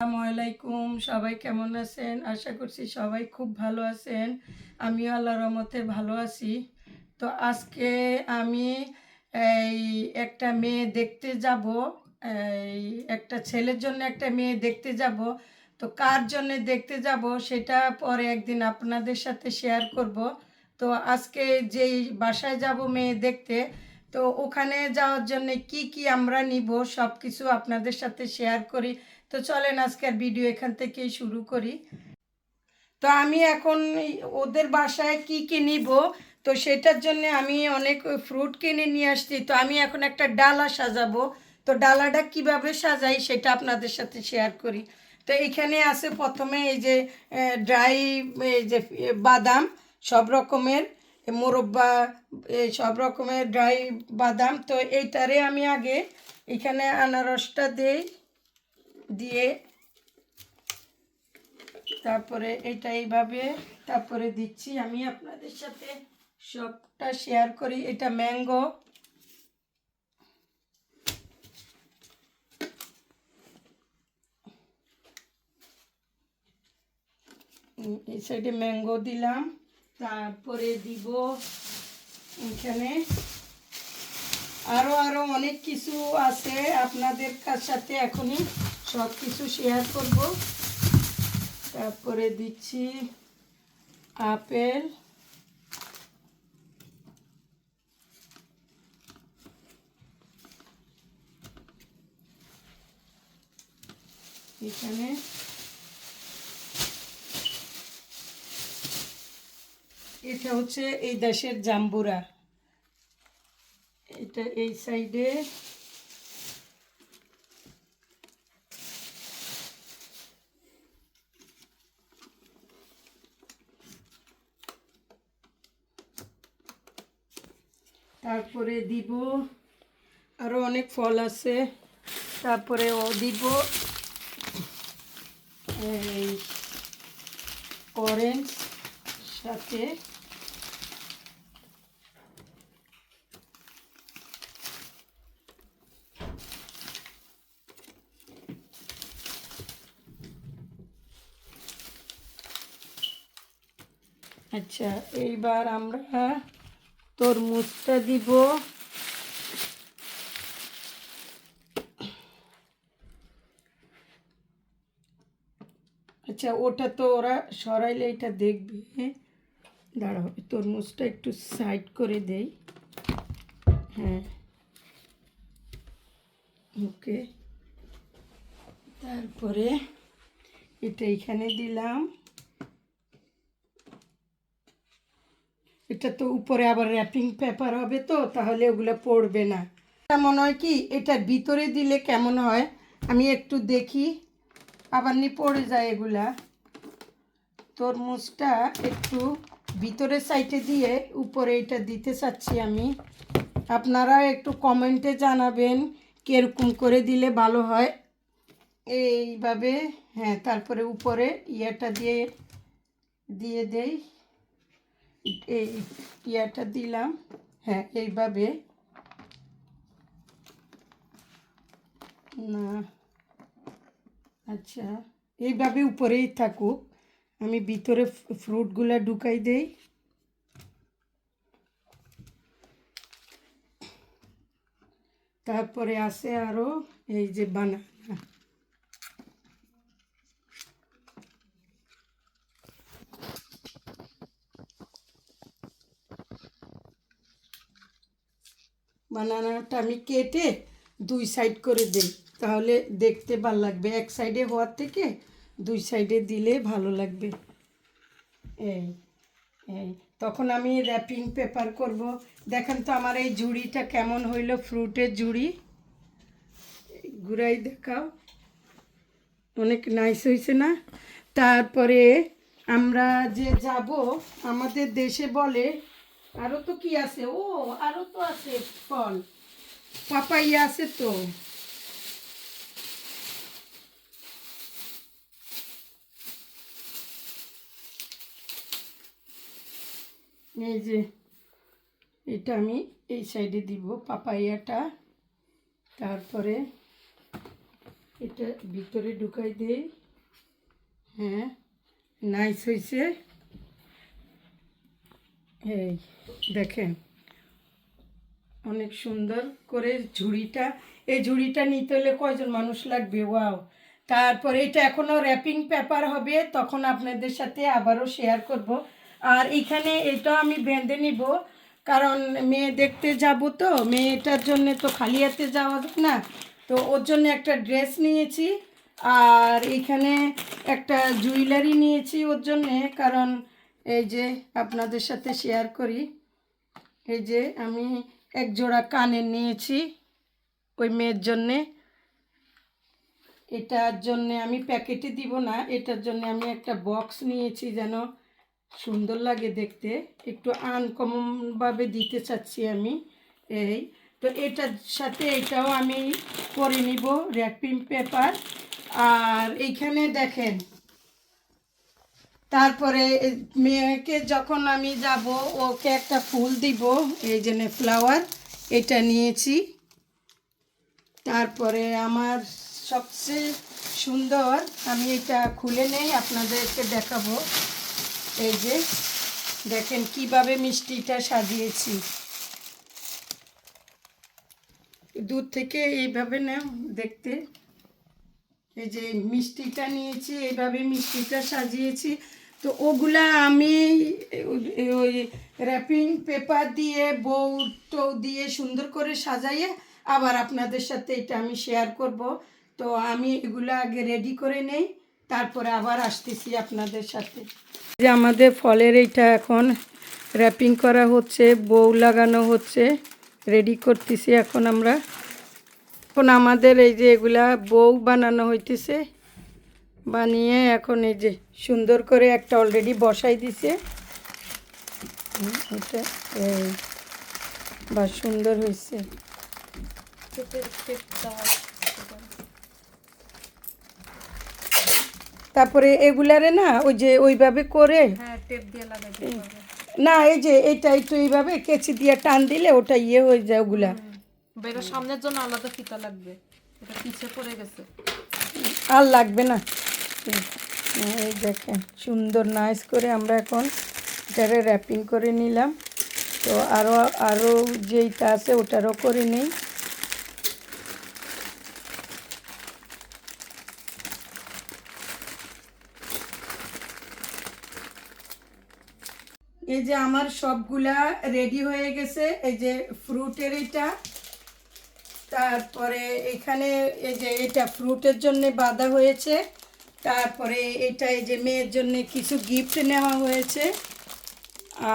আলাইকুম, সবাই কেমন আছেন? আশা করছি সবাই খুব ভালো আছেন। আমিও আল্লাহ রহমতে ভালো আছি। তো আজকে আমি এই একটা মেয়ে দেখতে যাব, এই একটা ছেলের জন্য একটা মেয়ে দেখতে যাব। তো কার জন্য দেখতে যাব সেটা পরে একদিন আপনাদের সাথে শেয়ার করব। তো আজকে যেই বাসায় যাব মেয়ে দেখতে, তো ওখানে যাওয়ার জন্য কি কি আমরা নিব সব কিছু আপনাদের সাথে শেয়ার করি। তো চলেন আজকের ভিডিও এখান থেকেই শুরু করি। তো আমি এখন ওদের বাসায় কি কি নিব, তো সেটার জন্য আমি অনেক ফ্রুট কিনে নিয়ে আসছি। তো আমি এখন একটা ডালা সাজাবো। তো ডালাটা কীভাবে সাজাই সেটা আপনাদের সাথে শেয়ার করি। তো এখানে আছে প্রথমে এই যে ড্রাই এই যে বাদাম, সব রকমের মোরব্বা সব রকমের ড্রাই বাদাম। তো এইটারে আমি আগে এখানে আনারসটা দেই। দিয়ে তারপরে এটা এইভাবে, তারপরে দিচ্ছি আমি আপনাদের সাথে সবটা শেয়ার করি। এটা ম্যাঙ্গো এই সাইডে ম্যাঙ্গো দিলাম। তারপরে দিব এখানে। আরও আরও অনেক কিছু আছে আপনাদের কার সাথে এখনই সব কিছু শেয়ার করব। তারপরে দিচ্ছি আপেল। এখানে এটা হচ্ছে এই দেশের জাম্বুরা। এটা এই সাইডে তারপরে দিব আরও অনেক ফল আছে। তারপরে ও দিব এই অরেঞ্জ সাথে আচ্ছা এইবার আমরা তরমুজটা দিব। আচ্ছা ওটা তো ওরা সরাইলে এটা দেখবে। হ্যাঁ দাঁড়াও তরমুজটা একটু সাইড করে দেই। হ্যাঁ। ওকে। তারপরে এটা এখানে দিলাম। এটা তো উপরে আবার র্যাপিং পেপার হবে তো, তাহলে ওগুলো পড়বে না। এটা মনে হয় কি এটার ভিতরে দিলে কেমন হয়? আমি একটু দেখি। আবার নি পড়ে যায় এগুলা। তরমুজটা একটু ভিতরের সাইডে দিয়ে উপরে এটা দিতে চাচ্ছি আমি। আপনারা একটু কমেন্টে জানাবেন কীরকম করে দিলে ভালো হয়। এইভাবে হ্যাঁ তারপরে উপরে ইয়েটা দিয়ে দিয়ে দেই। এই ইয়াটা দিলাম। হ্যাঁ এইভাবে। না। আচ্ছা এইভাবে উপরেই থাকুক। আমি ভিতরে ফ্রুটগুলো ঢুকাই দেই। তারপরে আছে আরও এই যে বানানা বানানাটা আমি কেটে দুই সাইড করে দিই। তাহলে দেখতে ভালো লাগবে। এক সাইডে হওয়ার থেকে দুই সাইডে দিলে ভালো লাগবে। এই এই। তখন আমি র্যাপিং পেপার করব। দেখেন তো আমার এই ঝুড়িটা কেমন হইল ফ্রুটের ঝুড়ি। ঘুরাই দেখাও। অনেক নাইস হয়েছে না? তারপরে আমরা যে যাব, আমাদের দেশে বলে আরও তো কি আছে? ও আরও তো আছে ফল। পাপাইয়া আছে তো। এই যে, এটা আমি এই সাইডে দিব পাপাইয়াটা। তারপরে এটা ভিতরে ঢুকাই দেই। হ্যাঁ নাইস হয়েছে এই দেখেন, অনেক সুন্দর করে ঝুড়িটা, এই ঝুড়িটা নিতে হলে কয়জন মানুষ লাগবে? ওয়াও। তারপরে এটা এখনও র্যাপিং পেপার হবে, তখন আপনাদের সাথে আবারও শেয়ার করব। আর এখানে এটা আমি বেঁধে নিব, কারণ মেয়ে দেখতে যাব তো, মেয়েটার জন্য তো খালি হাতে যাওয়া না। তো ওর জন্য একটা ড্রেস নিয়েছি, আর এখানে একটা জুয়েলারি নিয়েছি ওর জন্যে, কারণ এই যে আপনাদের সাথে শেয়ার করি। এই যে আমি এক জোড়া কানের নিয়েছি ওই মেয়ের জন্যে। এটার জন্যে আমি প্যাকেটে দিব না, এটার জন্য আমি একটা বক্স নিয়েছি যেন সুন্দর লাগে দেখতে। একটু আনকমনভাবে দিতে চাচ্ছি আমি এই। তো এটার সাথে এটাও আমি করে নিব র্যাপিং পেপার। আর এইখানে দেখেন তারপরে মেয়েকে যখন আমি যাব, ওকে একটা ফুল দিব, এই জন্য ফ্লাওয়ার এটা নিয়েছি। তারপরে আমার সবচেয়ে সুন্দর, আমি এটা খুলে নেই, আপনাদেরকে দেখাবো। এই যে, দেখেন কীভাবে মিষ্টিটা সাজিয়েছি। দূর থেকে এইভাবে নাও, দেখতে। এই যে মিষ্টিটা নিয়েছি, এইভাবে মিষ্টিটা সাজিয়েছি। তো ওগুলা আমি, ওই- র্যাপিং পেপার দিয়ে বউ টৌ দিয়ে সুন্দর করে সাজাইয়ে আবার আপনাদের সাথে এটা আমি শেয়ার করব। তো আমি এগুলো আগে রেডি করে নেই, তারপরে আবার আসতেছি আপনাদের সাথে। যে আমাদের ফলের এইটা এখন র্যাপিং করা হচ্ছে বউ লাগানো হচ্ছে রেডি করতেছি এখন আমরা। এখন আমাদের এই যে এগুলা বউ বানানো হইতেছে বানিয়ে এখন এই যে সুন্দর করে একটা অলরেডি বসাই দিছে। এটা বা সুন্দর হয়েছে। তারপরে এগুলারে না ওই যে ওইভাবে করে হ্যাঁ না এই যে এটা একটু এইভাবে কেচি দিয়ে টান দিলে ওটা ইয়ে হয়ে যায় ওগুলা। সামনের জন্য আলাদা ফিতা লাগবে। এটা পিছে পড়ে গেছে। আর লাগবে না। হুম, এই দেখেন সুন্দর নাইস করে আমরা এখন এটারে র্যাপিং করে নিলাম। তো আরও আরও যেইটা আছে ওটারও করে নিই। এই যে আমার সবগুলা রেডি হয়ে গেছে এই যে ফ্রুটের এটা। তারপরে এখানে এই যে এটা ফ্রুটের জন্য বাঁধা হয়েছে। তারপরে এটা এই যে মেয়ের জন্য কিছু গিফট নেওয়া হয়েছে।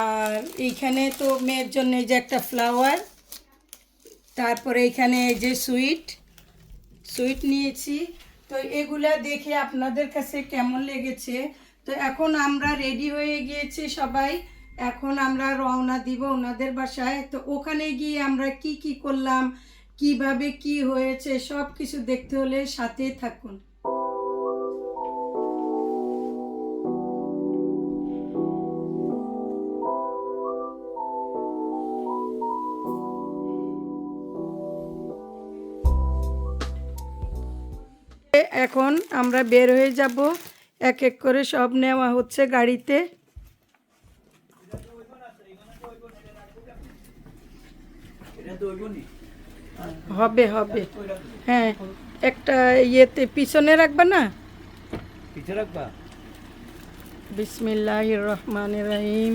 আর এইখানে তো মেয়ের জন্য এই যে একটা ফ্লাওয়ার তারপরে এখানে এই যে সুইট সুইট নিয়েছি। তো এগুলা দেখে আপনাদের কাছে কেমন লেগেছে? তো এখন আমরা রেডি হয়ে গিয়েছি সবাই। এখন আমরা রওনা দিব ওনাদের বাসায়। তো ওখানে গিয়ে আমরা কি কি করলাম, কীভাবে কি হয়েছে সব কিছু দেখতে হলে সাথে থাকুন। এখন আমরা বের হয়ে যাব। এক এক করে সব নেওয়া হচ্ছে গাড়িতে। হবে হবে। হ্যাঁ একটা ইয়েতে পিছনে রাখবা না? রাখবা? বিসমিল্লাহ রহমান রাহিম।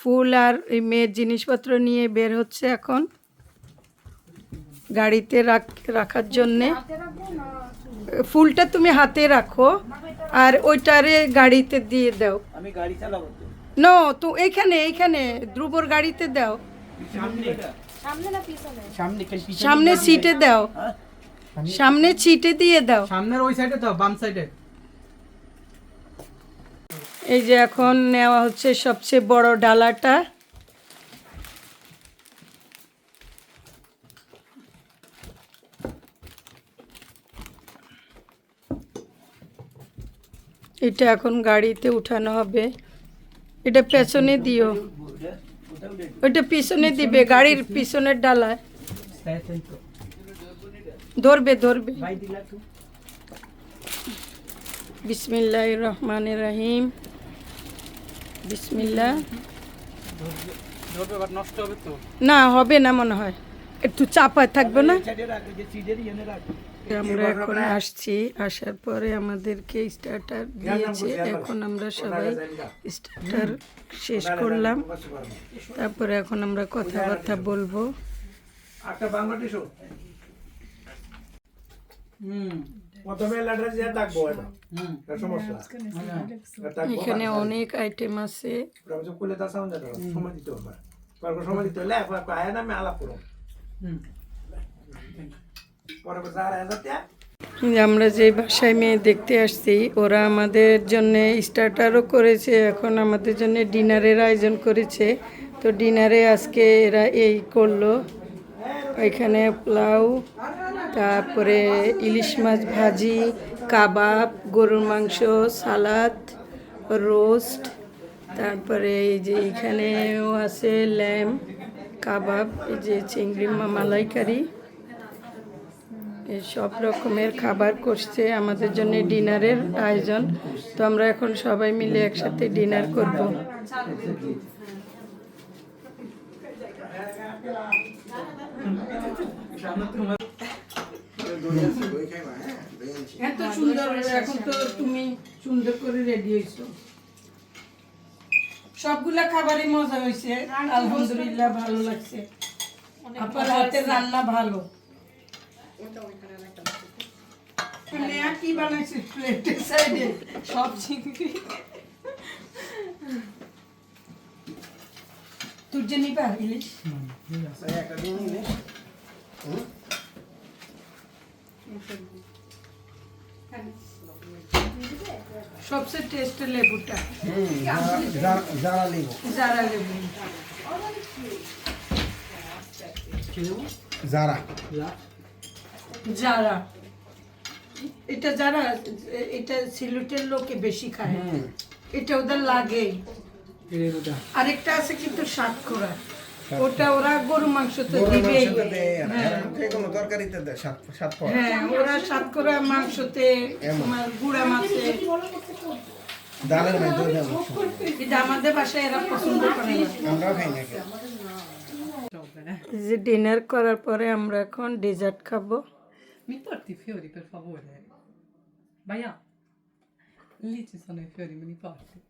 ফুল আর এই মেয়ের জিনিসপত্র নিয়ে বের হচ্ছে এখন। গাড়িতে রাখ রাখার জন্যে। ফুলটা তুমি হাতে রাখো আর ওইটারে গাড়িতে দিয়ে দাও। আমি গাড়ি চালাবো তো। নো তো এইখানে এইখানে ধ্রুবর গাড়িতে দাও। সামনে সামনে না পিছনে? সামনে পিছনে সামনে সিটে দাও। হ্যাঁ? সামনে সিটে দিয়ে দাও। সামনের ওই সাইডে দাও বাম সাইডে এই যে এখন নেওয়া হচ্ছে সবচেয়ে বড় ডালাটা। এটা এখন গাড়িতে উঠানো হবে। এটা পেছনে দিও। ওইটা পিছনে দিবে, গাড়ির পিছনের ডালায়। ধরবে ধরবে। বিসমিল্লাহ রহমান রাহিম। তো না, হবে না মনে হয়। একটু চাপায় থাকবে না? আমরা এখন আসছি আসার পরে আমাদেরকে স্টার্টার দিয়েছে এখন আমরা সবাই স্টার্টার শেষ করলাম তারপরে এখন আমরা কথাবার্তা বলব একটা বাংলাদেশও হুম প্রথমে লেটার দিয়ে ডাকবো হুম এটা সমস্যা এখানে অনেক আইটেম আছে সময় দিতে হবে সময় দিতে হলে আলাপ করো হুম পরে যারা যাতে আমরা যে বাসায় মেয়ে দেখতে আসছি, ওরা আমাদের জন্য স্টার্টারও করেছে, এখন আমাদের জন্য ডিনারের আয়োজন করেছে। তো ডিনারে আজকে এরা এই করল। এখানে পোলাও, তারপরে ইলিশ মাছ ভাজি, কাবাব, গরুর মাংস, সালাদ, রোস্ট, তারপরে এই যে এখানেও আছে ল্যাম, কাবাব, এই যে চিংড়ি মালাইকারি। সব রকমের খাবার করছে আমাদের জন্য ডিনারের আয়োজন। তো আমরা এখন সবাই মিলে একসাথে ডিনার করব। এত সুন্দর এখন তো তুমি সুন্দর করে রেডি হয়েছো। সবগুলা খাবারই মজা হয়েছে। আলহামদুলিল্লাহ ভালো লাগছে। আপনার হাতের রান্না ভালো। কি বানাইছিস প্লেটের সাইডে সব চিংড়ি। তোর যে নিবা ইলিশ? সবচেয়ে টেস্ট লেবুটা। যারা লিব? যারা লেবু। যারা। যারা। এটা যারা এটা সিলেটের লোকে বেশি খায়। এটা ওদের লাগে। আরেকটা আছে কিন্তু সাতকরা ওটা ওরা গরু মাংস তো দিবেই। হ্যাঁ। তরকারিতে হ্যাঁ ওরা সাতকরা মাংসতে গুড়া মাছে। আমাদের বাসায় এরা পছন্দ করে আমরাও খাই নাকি যে ডিনার করার পরে আমরা এখন ডেজার্ট খাব। Mi porti i fiori, per favore? Vai a. Lì ci sono i fiori, me li porti?